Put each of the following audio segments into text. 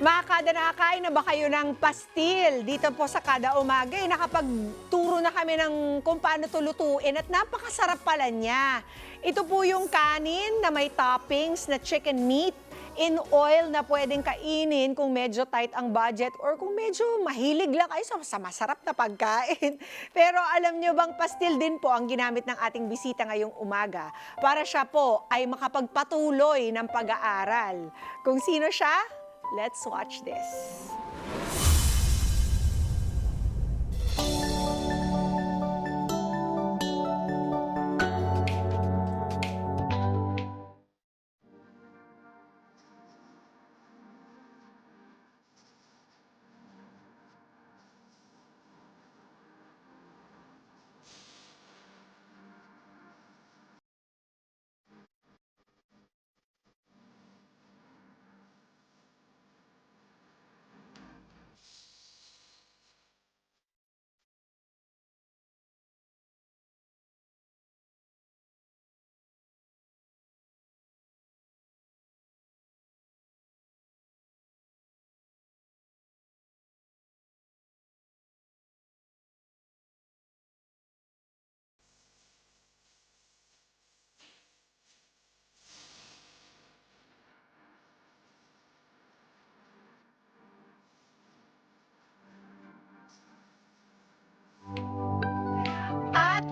Mga kada nakakain na ba kayo ng pastil? Dito po sa kada umaga, eh, nakapagturo na kami ng kung paano ito lutuin at napakasarap pala niya. Ito po yung kanin na may toppings na chicken meat in oil na pwedeng kainin kung medyo tight ang budget or kung medyo mahilig lang kayo sa, sa masarap na pagkain. Pero alam nyo bang pastil din po ang ginamit ng ating bisita ngayong umaga para siya po ay makapagpatuloy ng pag-aaral. Kung sino siya, let's watch this.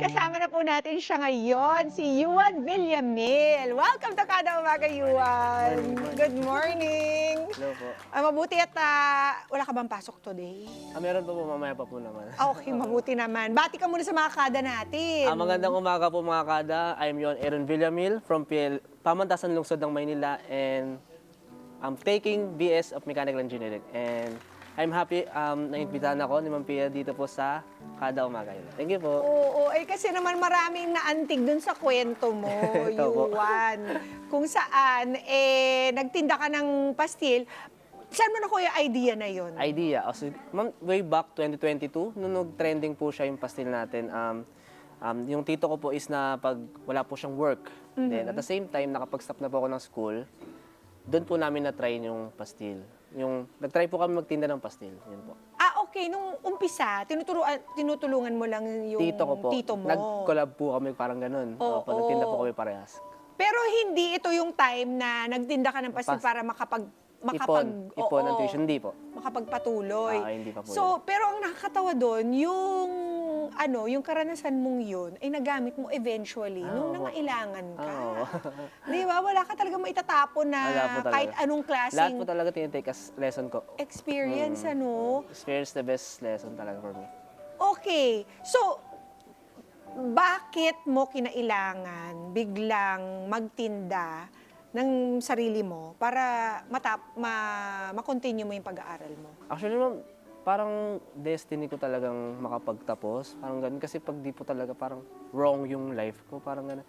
Kasama na po natin siya ngayon, si Yuan Villamil. Welcome to Kada Umaga, Yuan. Good morning. Hello po. Ah, mabuti at ah, wala ka bang pasok today? Ah, meron pa po, mamaya pa po naman. Ah, Okay, mabuti naman. Bati ka muna sa mga kada natin. Ah, magandang umaga po mga kada. I'm Yon Aaron Villamil from PL, Pamantasan Lungsod ng Maynila and I'm taking BS of Mechanical Engineering. And I'm happy um, naimbitahan ako ni Ma'am Pia dito po sa Kada Umaga. Yun. Thank you po. Oo, eh kasi naman maraming naantig dun sa kwento mo, Ito po. Yuan. Kung saan, eh, nagtinda ka ng pastil. Saan mo na yung idea na yon? Idea. Oh, so, ma'am, way back 2022, nung nag-trending po siya yung pastil natin, um, um, yung tito ko po is na pag wala po siyang work. Then at the same time, nakapag-stop na po ako ng school, doon po namin na-try yung pastil. Yung, nag-try po kami magtinda ng pastil. Yun po. Ah, okay. Nung umpisa, tinuturuan, tinutulungan mo lang yung Tito ko po. tito mo. Nag-collab po kami parang ganun. Oo. Opo, nagtinda po kami parehas. Pero hindi ito yung time na nagtinda ka ng pastil Pas- para makapag... makapag Ipon. Ipon ng oo, tuition. Hindi po. makapagpatuloy. Ah, hindi pa po So, pero ang nakakatawa doon, yung ano, yung karanasan mong yun ay nagamit mo eventually Ah, nung nangailangan ka. Oo. Di ba? Wala ka talaga maitatapon na kahit anong Lahat klaseng po talaga tinitake as lesson ko. experience, Mm. ano? Experience the best lesson talaga for me. Okay. So, bakit mo kinailangan biglang magtinda ng sarili mo para matap ma ma-continue mo yung pag-aaral mo? Actually, ma'am, parang destiny ko talagang makapagtapos. Parang ganun. Kasi pag di po talaga parang wrong yung life ko, parang ganun.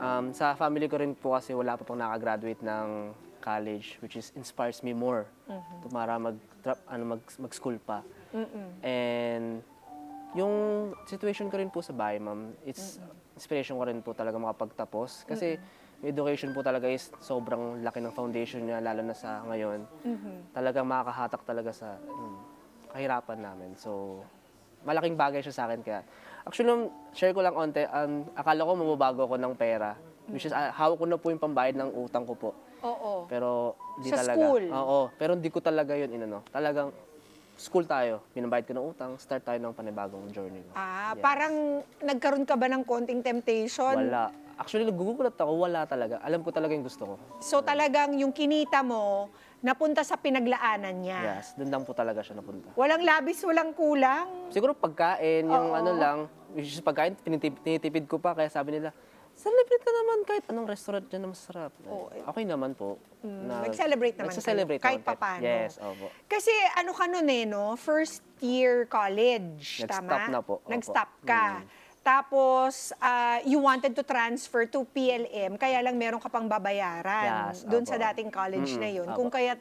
Um, sa family ko rin po kasi wala pa pong nakagraduate ng college, which is inspires me more to para mag, ano, mag, mag-school pa. And yung situation ko rin po sa bahay, ma'am, it's inspiration ko rin po talaga makapagtapos. Kasi yung education po talaga is sobrang laki ng foundation niya, lalo na sa ngayon. Talagang makakahatak talaga sa yun, kahirapan namin. So, malaking bagay siya sa akin. Kaya, actually, nung share ko lang onte, um, akala ko mababago ako ng pera. Which is, ah, hawak ko na po yung pambayad ng utang ko po. Oo. Pero di Sa talaga. school? Oo, pero hindi ko talaga yun inano. Talagang school tayo. Binabayad ko ng utang, start tayo ng panibagong journey. ko. Ah, Yes. parang nagkaroon ka ba ng konting temptation? Wala. Actually, nagugulat ako, wala talaga. Alam ko talaga yung gusto ko. So talagang yung kinita mo, napunta sa pinaglaanan niya. Yes, doon lang po talaga siya napunta. Walang labis, walang kulang. Siguro pagkain, yung Oo. ano lang, which is pagkain, tinitipid, tinitipid ko pa, kaya sabi nila, celebrate ka naman kahit anong restaurant dyan na masarap. Oo, eh. okay naman po. Na, Nag-celebrate naman Nagsa-celebrate kayo, kahit naman papano. Yes, opo. Kasi ano ka nun eh, no? First year college, Nag-stop tama? na po, opo. Nag-stop ka. Tapos, ah, you wanted to transfer to PLM, kaya lang meron ka pang babayaran Yes, doon sa dating college na Mm-mm, yun. opo. Kung kaya't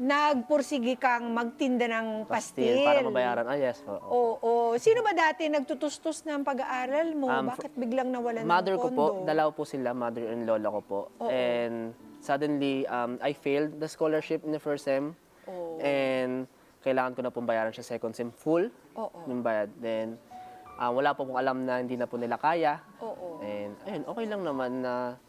nagpursigi kang magtinda ng pastil. Para mabayaran. Ah, yes. Oo. Sino ba dati nagtutustos ng pag-aaral mo? Um, Bakit biglang nawalan Mother ng ko po, dalaw po sila, mother and lola ko po. Oo. And suddenly, um, I failed the scholarship in the first sem. Oo. And kailangan ko na pong bayaran siya second sem full Oo. yung bayad. Then, ah, wala po pong alam na hindi na po nila kaya. Oo. And, ayun, okay lang naman na...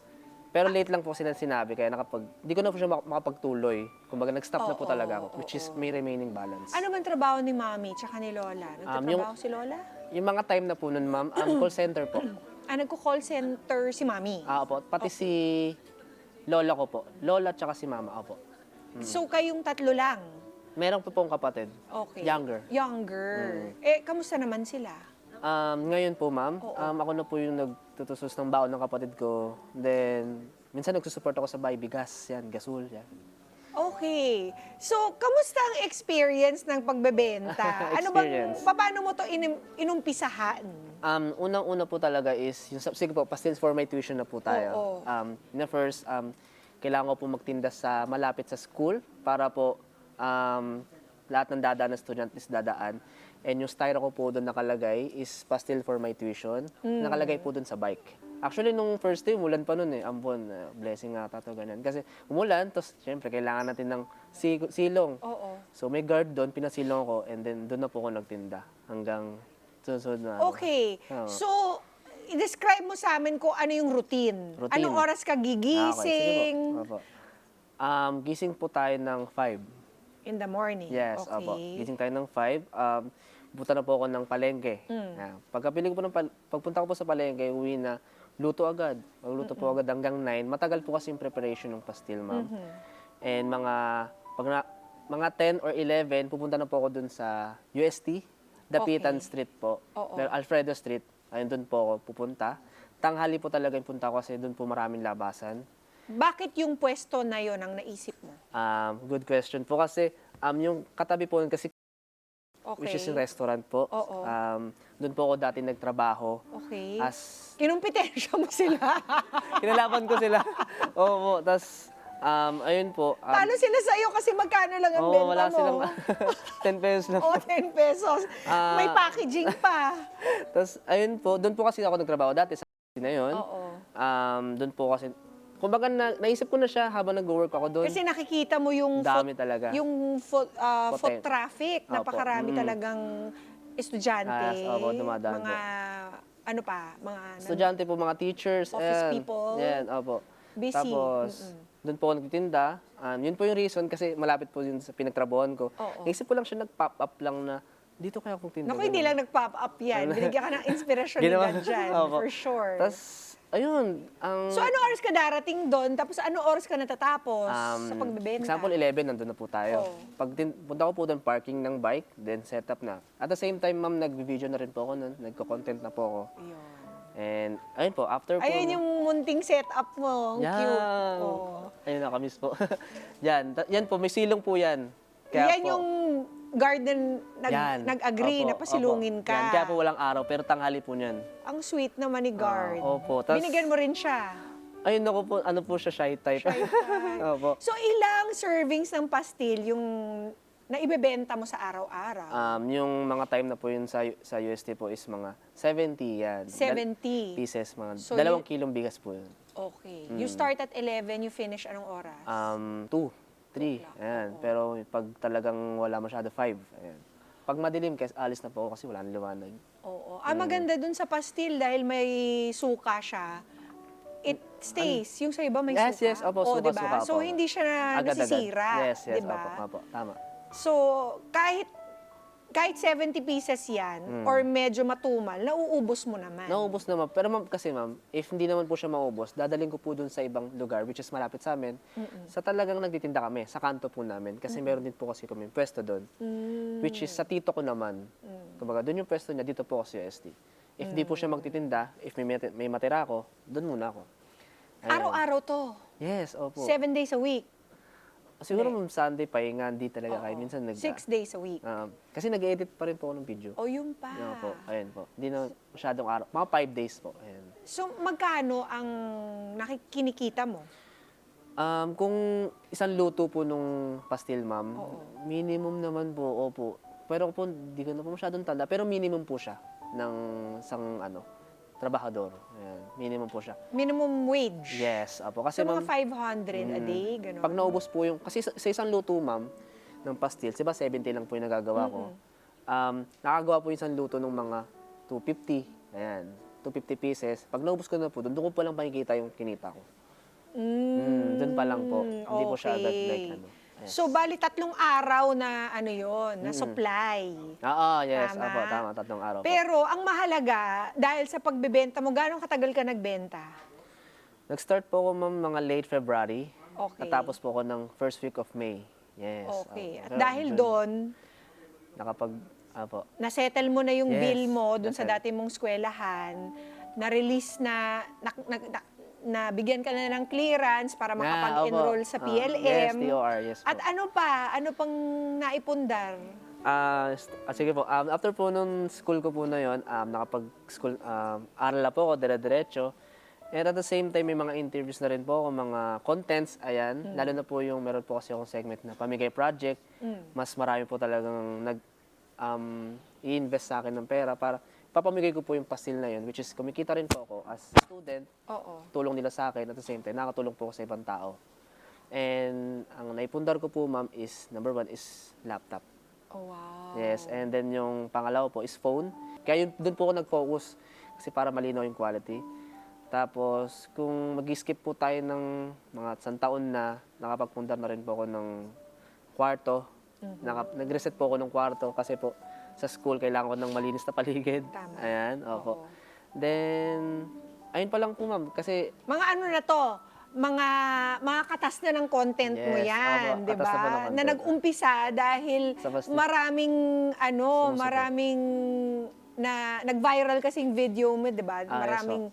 pero late lang po sila sinabi, kaya nakapag... Hindi ko na po siya mak- makapagtuloy. Kumbaga, nag-stop na po Oo, talaga ako, which is may remaining balance. Ano man trabaho ni Mami tsaka ni Lola? Nagtatrabaho yung- si Lola? Yung mga time na po nun, ma'am, um, call center po. Ah, nagko-call center si Mami. Ah, opo. Pati si lola ko po. Lola at saka si mama, opo. So, kayong tatlo lang? Meron po pong kapatid. Okay. Younger. Younger. Eh, kamusta naman sila? Um, ngayon po, ma'am, Oo. um, ako na po yung nagtutusos ng baon ng kapatid ko. Then, minsan nagsusupport ako sa bahay, bigas, yan, gasol, yan. Okay. So, kamusta ang experience ng pagbebenta? ano bang, Experience. paano mo to inum- inumpisahan? Um, unang-una po talaga is, yung, sa- sige po, pastils for my tuition na po tayo. Oo. Um, na first, um, kailangan ko po magtinda sa malapit sa school para po um, lahat ng dadaan ng student is dadaan. And yung styro ko po doon nakalagay is pastil for my tuition. Hmm. Nakalagay po doon sa bike. Actually, nung first day, umulan pa noon eh. Ambon, uh, blessing nga to, ganyan. Kasi umulan, tapos syempre, kailangan natin ng si- silong. Oo. So may guard doon, pinasilong ko, and then doon na po ako nagtinda hanggang susunod na. Okay. Oo. So, i-describe mo sa amin kung ano yung routine. Routine. Anong oras ka Ah, okay. Sige gigising? po. Opo. Um, gising po tayo ng 5. In the morning. Yes, okay. opo. Gising tayo ng 5. Um, buta na po ako ng palengke. Mm. Yeah. Pagkapili ko po ng pal- pagpunta ko po sa palengke, uwi na, luto agad. Magluto po agad hanggang 9. Matagal po kasi yung preparation ng pastil, ma'am. Mm-hmm. And mga, pag na, mga 10 or 11, pupunta na po ako dun sa UST, Dapitan Okay. Street po. Oo. Alfredo Street. Ayun, doon po ako pupunta. Tanghali po talaga yung punta ko kasi doon po maraming labasan. Bakit yung pwesto na yon ang naisip mo? Um, good question po kasi um, yung katabi po nun kasi Okay. which is yung restaurant po. Oo. Um, doon po ako dati nagtrabaho Okay. as Kinumpitensya mo sila. kinalaban ko sila. Oo po. Tapos um, ayun po. Um, Talo sila sa'yo kasi magkano lang ang oo, benta wala mo. silang 10 pesos lang. O, 10 pesos. Ah. May packaging pa. Tapos ayun po, doon po kasi ako nagtrabaho dati sa na yun. Oo. Um, doon po kasi kumbaga na, naisip ko na siya habang nag-work ako doon. Kasi nakikita mo yung Dami foot, talaga. yung foot, Poten- foot traffic. Opo. Napakarami Mm. talagang estudyante. Ah, opo, dumadaan mga, ano pa, mga nan- Estudyante po, mga teachers. Office ayan. people. Yan, opo. Busy. Tapos, doon po ako nagtitinda. Um, yun po yung reason kasi malapit po yun sa pinagtrabahoan ko. Oo. Naisip ko lang siya nag-pop up lang na dito kaya akong tinda. Naku, hindi lang nag-pop up yan. Binigyan ka ng inspirasyon ni Ginawa- God dyan, Opo. for sure. Tapos, ayun. Ang, so, ano oras ka darating doon? Tapos, ano oras ka natatapos um, sa pagbebenta? Example, 11, nandun na po tayo. Oo. Pag tin- punta ko po doon, parking ng bike, then set up na. At the same time, ma'am, nag-video na rin po ako nun. Nagko-content na po ako. Ayun. And, ayun po, after po. Ayun yung munting setup mo. Ang Yan. cute. Oh. Ayun, nakamiss po. yan, yan po, may silong po yan. Kaya yan po, yung garden nag, yan. nag-agree Opo, na pasilungin opo. ka. Yan, kaya po walang araw, pero tanghali po niyan. Ang sweet naman ni guard. Ah, opo. Tas- Binigyan mo rin siya. Ayun ako po, ano po siya, shy type. Shy type. opo. So, ilang servings ng pastil yung naibebenta mo sa araw-araw? Um, yung mga time na po yun sa, sa UST po is mga 70 yan. Dal- 70. pieces, mga So, dalawang kilong bigas po yun. Okay. You start at 11, you finish anong oras? Um, 2, 3, ayan. Pero pag talagang wala masyado, 5, ayan. Pag madilim, kasi alis na po ako kasi wala nang liwanag. Oo. Ah, maganda dun sa pastil dahil may suka siya. It stays. Yung sa iba may Yes, suka. yes, opo, Oo, suka, diba? suka, So, opo. hindi siya na Agad-agad. nasisira. Yes, yes, diba? opo, opo, tama. So, kahit kahit 70 pieces yan, Hmm. or medyo matumal, nauubos mo naman. Naubos naman. Pero ma'am, kasi ma'am, if hindi naman po siya maubos, dadaling ko po dun sa ibang lugar, which is malapit sa amin. Sa talagang nagtitinda kami, sa kanto po namin. Kasi meron din po kasi kami pwesto doon. Mm. Which is sa tito ko naman. Kumbaga, doon yung pwesto niya, dito po ako sa UST. If di po siya magtitinda, if may, mati- may matira ako, doon muna ako. Ayan. Araw-araw to. Yes, opo. Seven days a week. Siguro ma'am, Sunday, pahinga, hindi talaga Oo. kahit minsan nag... Six days a week. Um, kasi nag-edit pa rin po ako ng video. O yun pa. Yan po, ayun po. Hindi na masyadong araw. Mga five days po. Ayan. So, magkano ang nakikinikita mo? Um, kung isang luto po nung pastil, ma'am, Oo. minimum naman po, opo. Pero po, hindi ko na po masyadong tanda, pero minimum po siya ng isang ano, trabahador. Ayan, minimum po siya. Minimum wage. Yes, apo. Kasi So, mga ma'am, 500 a mm, day, gano'n. pag naubos po yung, kasi sa, sa isang luto, ma'am, ng pastil, di ba 70 lang po yung nagagawa ko. Um, nakagawa po yung isang luto ng mga 250. Ayan, 250 pieces. Pag naubos ko na po, doon, doon ko pa lang makikita yung kinita ko. Mm, doon pa lang po. Hindi po siya agad like ano. Yes. So, bali tatlong araw na ano yon na supply. Oo, yes. Tama. Apo, tama. Tatlong araw po. Pero ang mahalaga, dahil sa pagbebenta mo, gano'ng katagal ka nagbenta? Nag-start po ako ma'am mga late February. Okay. Natapos po ako ng first week of May. Yes. Okay. opo. At Pero dahil June, doon, Nakapag, apo. nasettle mo na yung Yes, bill mo doon sa dati mong eskwelahan, na-release na, na, na, na- nabigyan ka na ng clearance para Ah, makapag-enroll sa Ah, PLM. yes, TOR, yes po. At ano pa? Ano pang naipundar? Ah, st- ah, sige po. Um, after po nung school ko po na yon, um, nakapag-school, um, aral na po ako, dire-diretso. And at the same time, may mga interviews na rin po ako, mga contents, ayan. Mm. Lalo na po yung, meron po kasi akong segment na Pamigay Project. Mas marami po talagang nag, um, i-invest sa akin ng pera para papamigay ko po yung pastil na yun, which is kumikita rin po ako as student, Oo. tulong nila sa akin at the same time, nakatulong po ako sa ibang tao. And ang naipundar ko po, ma'am, is, number one is laptop. Oh, wow. Yes, and then yung pangalawa po is phone. Kaya yun, doon po ako nag-focus kasi para malinaw yung quality. Tapos, kung mag-skip po tayo ng mga isang taon na, nakapagpundar na rin po ako ng kwarto. Naka- nag-reset po ako ng kwarto kasi po sa school kailangan ko ng malinis na paligid. Tama. Ayan, opo. Oo. Then, ayun pa lang po ma'am, kasi Mga ano na to? Mga mga katas na ng content mo Yes, yan, opo, 'di katas na po ng ba? content. Na nag-umpisa dahil Sa maraming ano, Sumusupport. maraming na nag-viral kasing video mo, 'di ba? Ah, yes, Maraming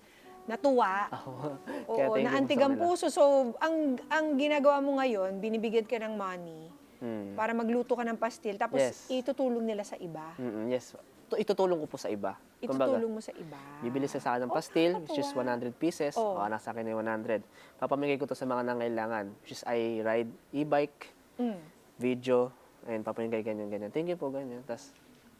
natuwa. ako, Oo, thank you po kanila. puso. So, ang ang ginagawa mo ngayon, binibigyan ka ng money Hmm. para magluto ka ng pastil tapos Yes. itutulong nila sa iba. Mm-mm, yes. Tu- Itutulong ko po sa iba. Kumbaga, Itutulong mo sa iba. Bibili sa akin ng pastil, which is 100 pieces. Oh. O, nasa akin na yung 100. Papamigay ko to sa mga nangailangan, which is I ride e-bike, Mm. video, and papamigay ganyan, ganyan. Thank you po, ganyan. Tapos,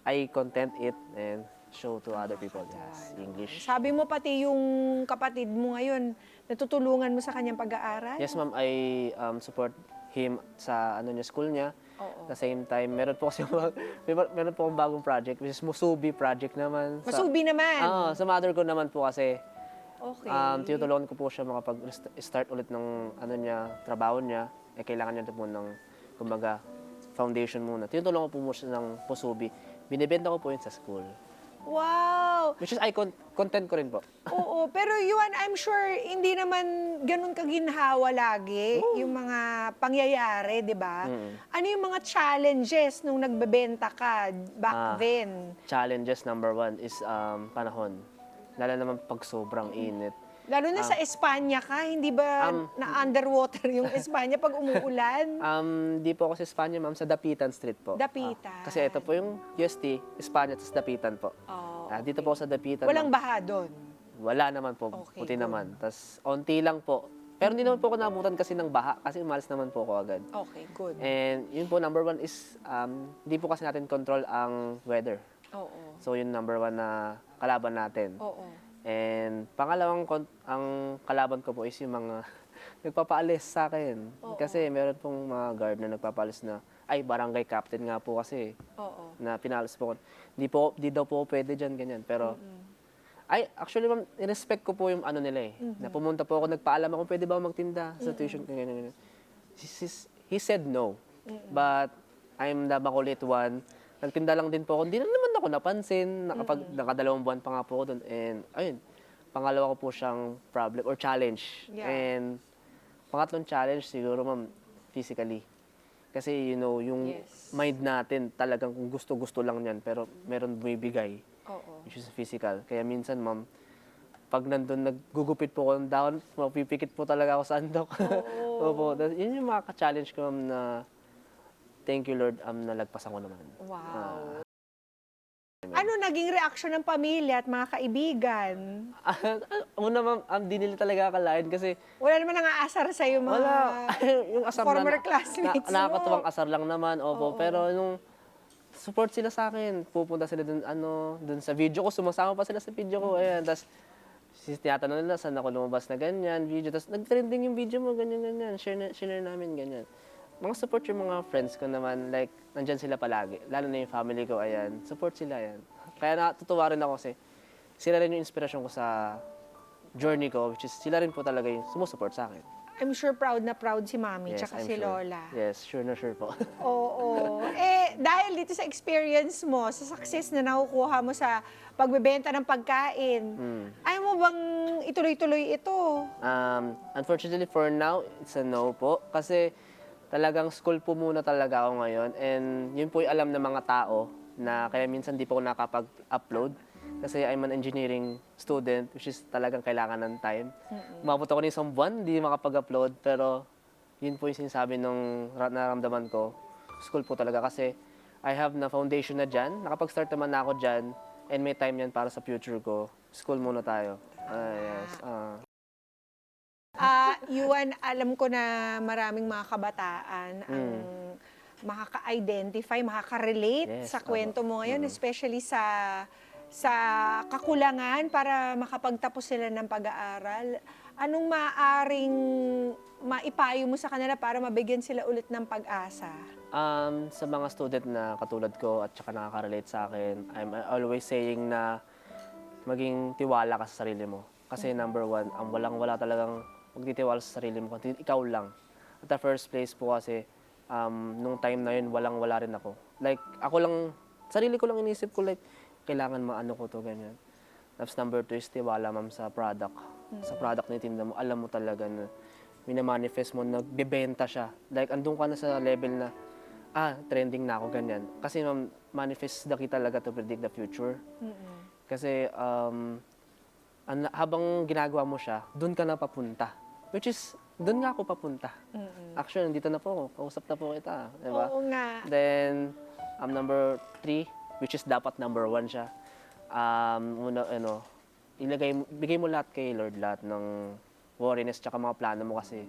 I content it and show to other people. Yes, English. Sabi mo pati yung kapatid mo ngayon, natutulungan mo sa kanyang pag-aaral? Yes, ma'am, I um, support him sa ano niya, school niya. Oo. The same time, meron po kasi may, meron po akong bagong project, which is Musubi project naman. Sa- Masubi naman. Ah, sa mother ko naman po kasi okay. Um, tinutulungan ko po siya makapag-start ulit ng ano niya, trabaho niya. Eh, kailangan niya po ng, kumbaga, foundation muna. Tinutulungan ko po mo siya ng pusubi. Binibenta ko po yun sa school. Wow! Which is, I con- content ko rin po. Oo, pero Yuan, I'm sure hindi naman ganun kaginhawa lagi yung mga pangyayari, di ba? Mm. Ano yung mga challenges nung nagbebenta ka back Ah. then? Challenges number one is um, panahon. Lalo naman pag sobrang init. Lalo na sa Espanya ka, hindi ba Ah. Um, na underwater yung Espanya pag umuulan? Um, di po ako sa Espanya, ma'am, sa Dapitan Street po. Dapitan. Ah, kasi ito po yung UST, Espanya, sa Dapitan po. Oo. Ah, dito po ako sa Dapitan. Walang ma'am. baha doon. Wala naman po, Okay, puti good. naman. Tapos, onti lang po. Pero hindi naman po ako nabutan kasi ng baha, kasi umalis naman po ako agad. Okay, good. And yun po, number one is, um, hindi po kasi natin control ang weather. Oo. So, yun number one na kalaban natin. Oo. And pangalawang, ang kalaban ko po is yung mga nagpapaalis sa akin. Kasi meron pong mga guard na nagpapaalis na, ay, barangay captain nga po kasi, Oo. na pinalis po ko. Di, po, di daw po pwede dyan, ganyan. Pero, ay, actually, ma'am, respect ko po yung ano nila eh. Na pumunta po ako, nagpaalam ako, pwede ba ako magtinda sa tuition? Ganyan, ganyan. He, he- said no. But, I'm the makulit one. Nagtinda lang din po ako. Hindi na naman ako napansin. Nakapag, Nakadalawang buwan pa nga po ako doon. And, ayun, pangalawa ko po siyang problem or challenge. Yeah. And, pangatlong challenge siguro, ma'am, physically. Kasi, you know, yung Yes. mind natin talagang kung gusto-gusto lang yan, pero meron bumibigay, Oo. which is physical. Kaya minsan, ma'am, pag nandun naggugupit po ako ng down, mapipikit po talaga ako sa andok. Opo. Tas- Yun yung mga ka-challenge ko, ma'am, na thank you, Lord, um, nalagpasan ko naman. Wow. Ano naging reaksyon ng pamilya at mga kaibigan? Una, ma'am, um, di nila talaga akalain kasi Wala naman nang aasar sa iyo mga wala. yung asar former na, classmates na, nakakatuwang mo. asar lang naman, opo. Pero nung support sila sa akin, pupunta sila dun, ano, dun sa video ko, sumasama pa sila sa video ko, ayan. Tapos, sis- tinatanong nila, saan ako lumabas na ganyan, video. Tapos, nag-trending yung video mo, ganyan, ganyan. Share, na, share na namin, ganyan. Mga support yung mga friends ko naman, like, nandyan sila palagi. Lalo na yung family ko, ayan. Support sila, ayan. Kaya natutuwa rin ako kasi sila rin yung inspirasyon ko sa journey ko, which is sila rin po talaga yung sumusupport sa akin. I'm sure proud na proud si Mami tsaka I'm si sure. Lola. Yes, sure na sure po. Oo. eh, dahil dito sa experience mo, sa success na nakukuha mo sa pagbebenta ng pagkain, Mm. ayaw mo bang ituloy-tuloy ito? Um, unfortunately for now, it's a no po. Kasi talagang school po muna talaga ako ngayon. And yun po yung alam ng mga tao na kaya minsan di po ako nakapag-upload. Kasi I'm an engineering student, which is talagang kailangan ng time. Umabot ako ng isang buwan, di makapag-upload. Pero yun po yung sinasabi nung ra- naramdaman ko. School po talaga kasi I have na foundation na dyan. Nakapag-start naman na ako dyan. And may time yan para sa future ko. School muna tayo. Ah, yes. ah. Ah, Yuan, alam ko na maraming mga kabataan ang Mm. makaka-identify, makaka-relate Yes, sa kwento mo ngayon, Mm. especially sa sa kakulangan para makapagtapos sila ng pag-aaral. Anong maaring maipayo mo sa kanila para mabigyan sila ulit ng pag-asa? Um, sa mga student na katulad ko at saka nakaka-relate sa akin, I'm always saying na maging tiwala ka sa sarili mo. Kasi number one, ang walang-wala talagang magtitiwala sa sarili mo, kundi ikaw lang. At the first place po kasi, um, nung time na yun, walang-wala rin ako. Like, ako lang, sarili ko lang inisip ko, like, kailangan maano ko to, ganyan. Tapos number two is tiwala, ma'am, sa product. Sa product na itinda mo, alam mo talaga na minamanifest mo, nagbebenta siya. Like, andun ka na sa level na, ah, trending na ako, ganyan. Kasi, ma'am, manifest the key talaga to predict the future. Kasi, um, an- habang ginagawa mo siya, doon ka na papunta. Which is, doon nga ako papunta. Actually, nandito na po ako. Kausap na po kita. Di ba? Oo nga. Then, um, number three, which is dapat number one siya. Um, una, ano, ilagay, bigay mo lahat kay Lord, lahat ng worriness tsaka mga plano mo kasi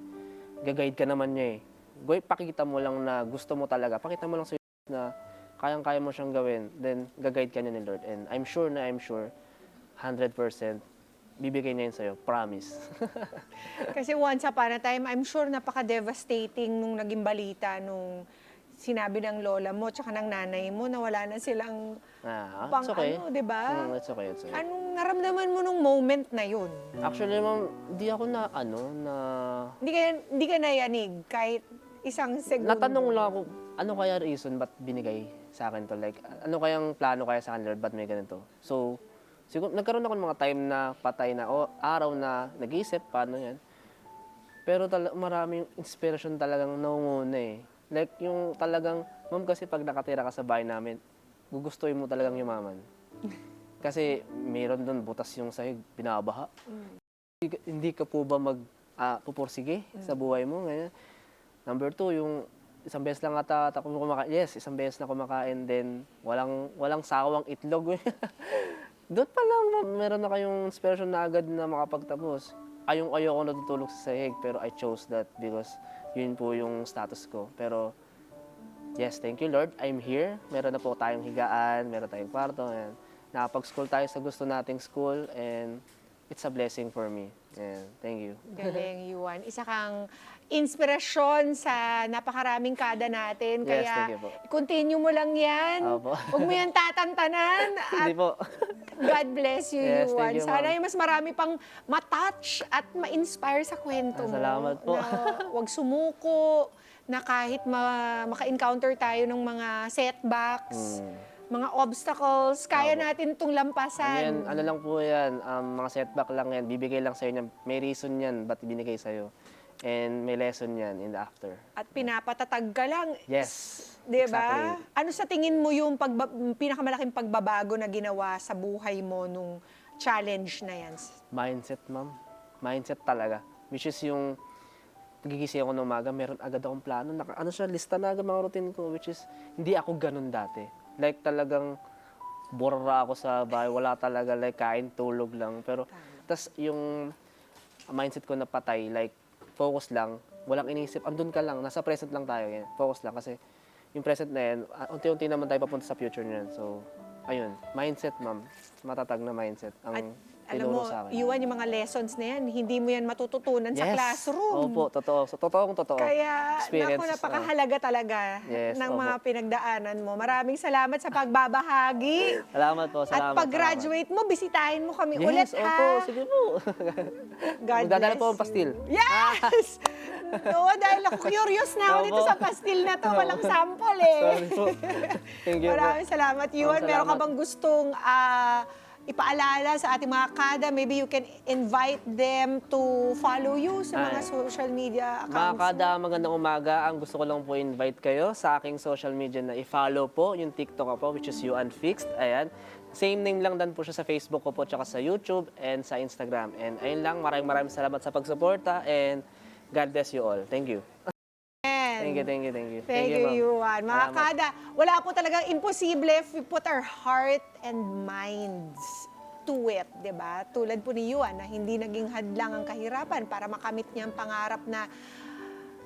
gaguide ka naman niya eh. Goy, pakita mo lang na gusto mo talaga. Pakita mo lang sa na kayang-kaya mo siyang gawin. Then, gaguide ka niya ni Lord. And I'm sure na I'm sure, 100%, bibigay niya yun sa'yo. Promise. Kasi once upon a time, I'm sure napaka-devastating nung naging balita nung sinabi ng lola mo tsaka ng nanay mo na wala na silang ah, pang okay. ano, di ba? Mm, it's okay, it's okay. Anong naramdaman mo nung moment na yun? Actually, ma'am, di ako na, ano, na... Hindi ka, hindi ka nayanig kahit isang segundo. Natanong lang ako, ano kaya reason ba't binigay sa akin to? Like, ano kayang plano kaya sa akin, Lord, ba't may ganito? So, siguro, nagkaroon ako ng mga time na patay na, o araw na nag-iisip, paano yan? Pero tal- maraming inspiration talagang nangunguna eh. Like, yung talagang, ma'am, kasi pag nakatira ka sa bahay namin, gugustuhin mo talagang yumaman. Kasi mayroon doon butas yung sahig, binabaha. Hindi, ka- hindi ka po ba mag ah, pupursige sa buhay mo? Ganyan. Number two, yung isang beses lang ata ako kumakain. Yes, isang beses na kumakain din. Walang, walang sawang itlog. Doon pa lang, meron na kayong inspiration na agad na makapagtapos. Ayong ayoko natutulog sa sahig, pero I chose that because yun po yung status ko. Pero, yes, thank you Lord, I'm here. Meron na po tayong higaan, meron tayong kwarto. And nakapag-school tayo sa gusto nating school and it's a blessing for me. And thank you. Galing, Yuan. Isa kang inspirasyon sa napakaraming kada natin. Yes, Kaya, thank you po. continue mo lang yan. Opo. Huwag mo yan tatantanan. At Hindi po. God bless you, Yes, Yuan. thank you, Sana ma'am. yung mas marami pang matouch at ma-inspire sa kwento Ah, mo. salamat po. Na huwag sumuko, na kahit ma- maka-encounter tayo ng mga setbacks, Hmm. Mga obstacles, kaya Opo. natin itong Ano, lampasan. yan, ano lang po yan, um, mga setback lang yan, bibigay lang sa'yo niyan. May reason yan, ba't binigay sa'yo. And may lesson yan in the after. At pinapatatag ka lang. Yes. Di ba? exactly. Ano sa tingin mo yung pagba- pinakamalaking pagbabago na ginawa sa buhay mo nung challenge na yan? Mindset, ma'am. Mindset talaga. Which is yung nagigising ako ng umaga, meron agad akong plano. Naka, ano siya, lista na agad mga routine ko. Which is, hindi ako ganun dati. Like talagang borra ako sa bahay. Wala talaga, like kain, tulog lang. Pero, tas yung mindset ko na patay, like focus lang, walang inisip, andun ka lang, nasa present lang tayo. Yan. Focus lang kasi yung present na yan, ah, unti-unti naman tayo papunta sa future niyan. So, ayun, mindset, ma'am. Matatag na mindset. Ang, At, Alam mo, sa akin. Yuan, yung mga lessons na yan, hindi mo yan matututunan sa Yes. classroom. Opo, totoo. So, totoong totoo. Kaya, naku, napakahalaga talaga Yes, ng opo. mga pinagdaanan mo. Maraming salamat sa pagbabahagi. Salamat po, At salamat. pag-graduate mo, bisitahin mo kami salamat. ulit, Yes, ha? opo, sige po. God Magdadala po ang pastil. Yes! Oo, dahil ako curious na ako dito Opo. sa pastil na to. Walang sample eh. Sorry po. Thank you Maraming salamat, Yuan. Meron ka bang gustong ah, ipaalala sa ating mga kada? Maybe you can invite them to follow you sa mga Ay. social media Mga accounts. kada, magandang umaga. Ang gusto ko lang po invite kayo sa aking social media na i-follow po yung TikTok ko po, which is You Unfixed. Ayan. Same name lang dan po siya sa Facebook ko po, tsaka sa YouTube and sa Instagram. And ayun lang, maraming maraming salamat sa pagsuporta and God bless you all. Thank you. Thank you, thank you, thank you. Thank you, ma'am. Yuan. Mga Salamat. kada, wala po talagang imposible if we put our heart and minds to it, di ba? Tulad po ni Yuan na hindi naging hadlang ang kahirapan para makamit niya ang pangarap na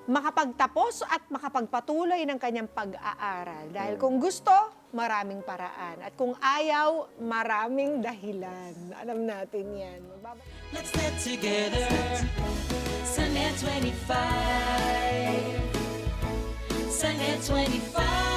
makapagtapos at makapagpatuloy ng kanyang pag-aaral. Dahil kung gusto, maraming paraan. At kung ayaw, maraming dahilan. Alam natin yan. Let's get together. Sunday 25. Sunday 25.